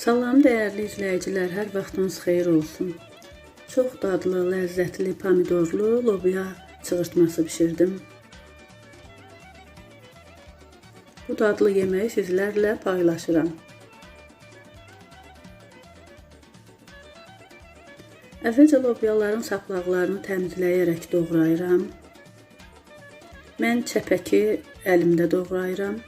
Salam dəyərli izləyicilər, hər vaxtınız xeyir olsun. Çox dadlı, ləzzətli pomidorlu lobya çığırtması bişirdim. Bu dadlı yeməyi sizlərlə paylaşıram. Əvvəlcə lobyaların saplaqlarını təmizləyərək doğrayıram. Mən çəpəki əlimdə doğrayıram.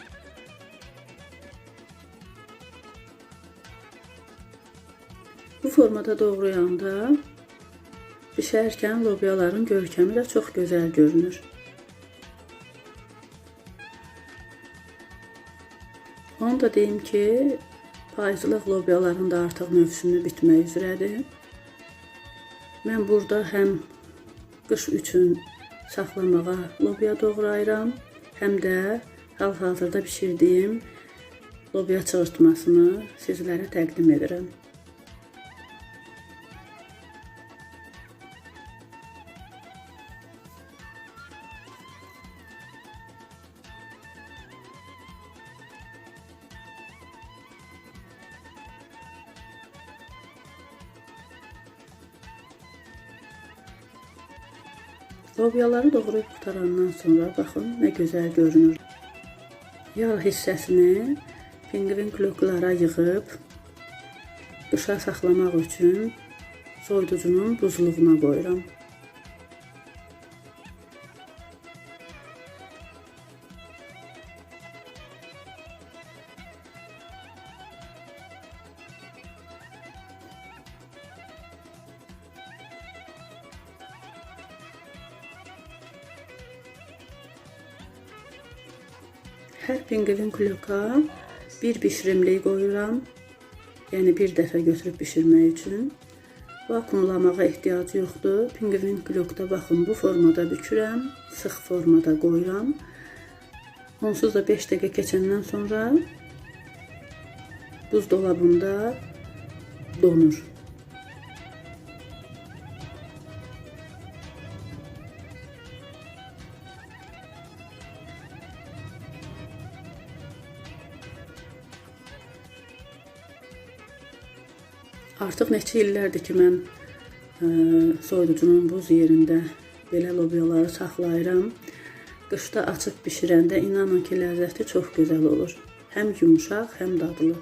Formada doğrayanda bişərkən lobyaların görkəmi də çox gözəl görünür. Onu da deyim ki, payızlıq lobyaların da artıq mövsümü bitmək üzrədir. Mən burada həm qış üçün saxlamağa lobya doğrayıram, həm də hal-hazırda bişirdiyim lobya çığırtmasını sizlərə təqdim edirəm. Lobyaları doğrayıb qutarandan sonra baxın nə gözəl görünür. Yağ hissəsini pinqvin kloklara yığıb qışa saxlamaq üçün soyuducunun buzluğuna qoyuram. Hər pinqvin kloka bir bişirimlik qoyuram. Yəni bir dəfə götürüb bişirmək üçün. Vakuumlamağa ehtiyac yoxdur. Pinqvin klokda baxın bu formada bükürəm, sıx formada qoyuram. Onsuz da 5 dəqiqə keçəndən sonra buzdolabında donur. Artıq neçə illərdir ki, mən ə, soyuducunun buz yerində belə lobyaları saxlayıram. Qışda açıb bişirəndə inanın ki, ləzzəti çox gözəl olur. Həm yumşaq, həm dadlı.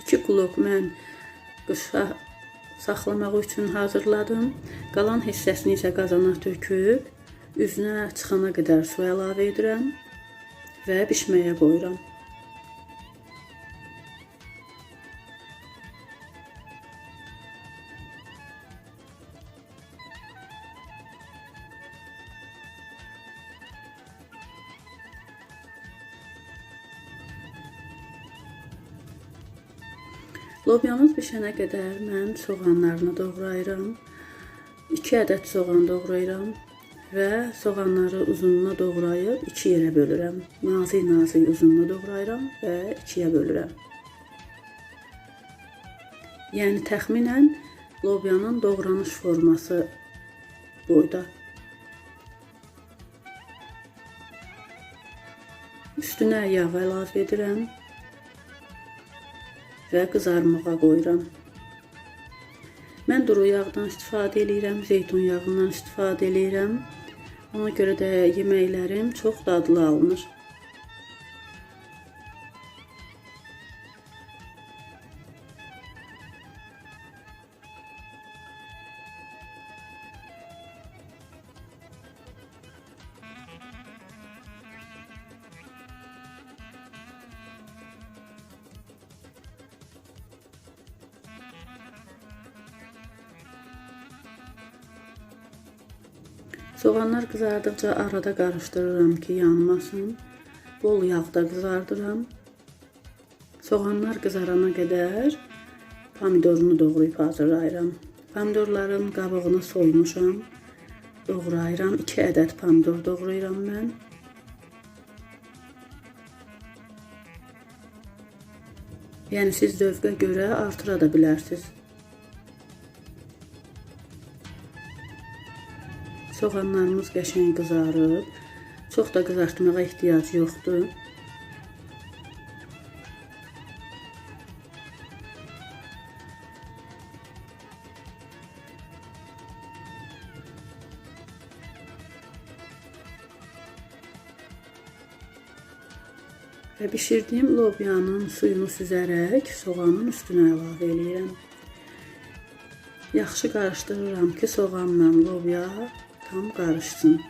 İki blok mən qışa saxlamaq üçün hazırladım. Qalan hissəsini isə qazana töküb, üzünə çıxana qədər su əlavə edirəm və bişməyə qoyuram. Lobyanız bişənə qədər mən soğanlarını doğrayıram. 2 ədəd soğan doğrayıram və soğanları uzunluğuna doğrayıb iki yerə bölürəm. Nazik-nazik uzunluğuna doğrayıram və ikiyə bölürəm. Yəni təxminən lobyanın doğranış forması boyda. Üstünə yağ əlavə edirəm və qızarmağa qoyuram. Mən duru yağdan istifadə edirəm, zeytun yağından istifadə edirəm. Ona görə də yeməklərim çox dadlı alınır. Soğanlar qızardıqca arada qarışdırıram ki, yanmasın. Bol yağda qızardıram. Soğanlar qızarana qədər pomidorunu doğrayıb hazırlayıram. Pomidorların qabığını soymuşam. Doğrayıram. 2 ədəd pomidor doğrayıram mən. Yəni siz zövqə görə artıra da. Soğanlarımız qəşəng qızarıb. Çox da qızartmağa ehtiyac yoxdur. Və bişirdiyim lobyanın suyunu süzərək soğanın üstünə əlavə eləyirəm. Yaxşı qarışdırıram ki, soğanla lobya tam qarışsın.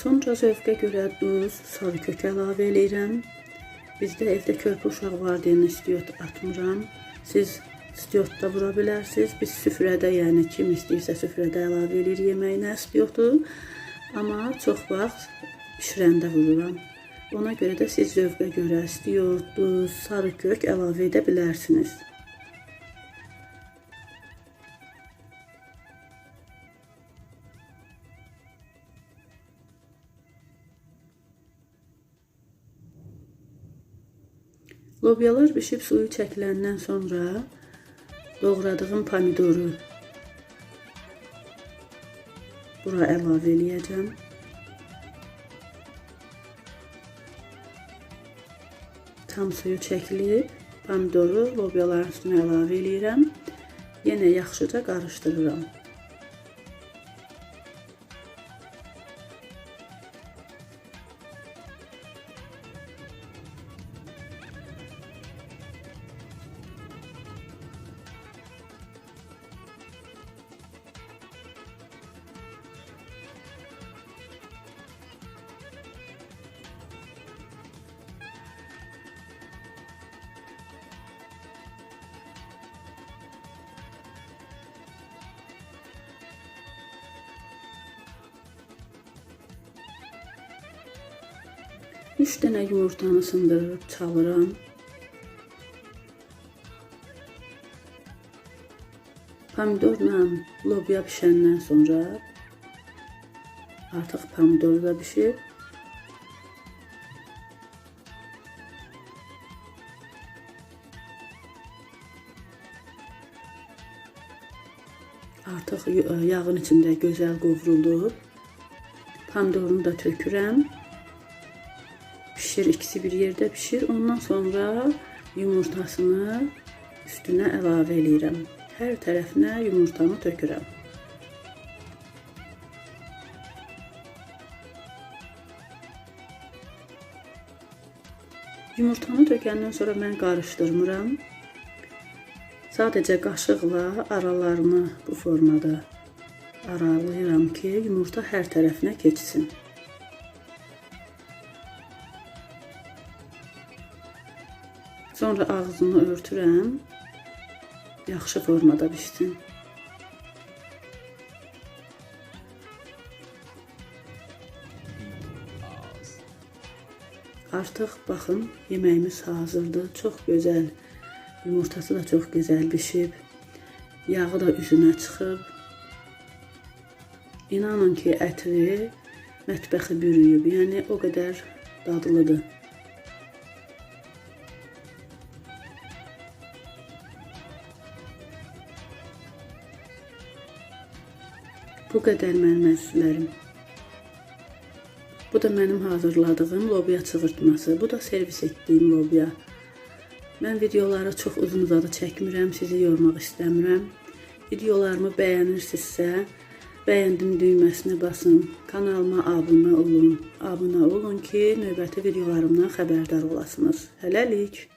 Sonra zövqə görə duz, sarı kök əlavə eləyirəm. Bizdə evdə körpə uşaq var deyə istiot atmıram. Siz istiot da vura bilərsiniz. Biz süfrədə, yəni kim istəyirsə süfrədə əlavə eləyir yeməyinə istiotu. Amma çox vaxt bişirəndə vururam. Ona görə də siz zövqə görə istiot, duz, sarı kök əlavə edə bilərsiniz. Lobyalar bişib suyu çəkiləndən sonra doğradığım pomidoru bura əlavə eləyəcəm. Tam suyu çəkilib, pomidoru lobyaların üstünə əlavə eləyirəm. Yenə yaxşıca qarışdırıram. Üç dənə yumurtanı sındırıb çalıram. Pomidorla lobya pişəndən sonra artıq pomidor da pişib. Artıq yağın içində gözəl qovrulub. Pomidorunu da tökürəm. Pişir ikisi bir yerde pişir. Ondan sonra yumurtasını üstüne əlavə eləyirəm. Hər tərəfinə yumurtanı tökürəm. Yumurtanı tökəndən sonra mən qarışdırmıram. Sadəcə qaşıqla aralarını bu formada aralayıram ki, yumurta hər tərəfinə keçsin. Sonra ağzını örtürəm. Yaxşı formada bişsin. Artıq baxın, yeməyimiz hazırdır. Çox gözəl. Yumurtası da çox gözəl bişib. Yağı da üzünə çıxıb. İnanın ki, ətri mətbəxi bürüyüb. Yəni o qədər dadlıdır. Bu qədər mənim əzizlərim. Bu da mənim hazırladığım lobya çığırtması. Bu da servis etdiyim lobya. Mən videoları çox uzun uzadı çəkmirəm, sizi yormaq istəmirəm. Videolarımı bəyənirsinizsə, bəyəndim düyməsinə basın, kanalıma abunə olun. Abunə olun ki, növbəti videolarımdan xəbərdar olasınız. Hələlik.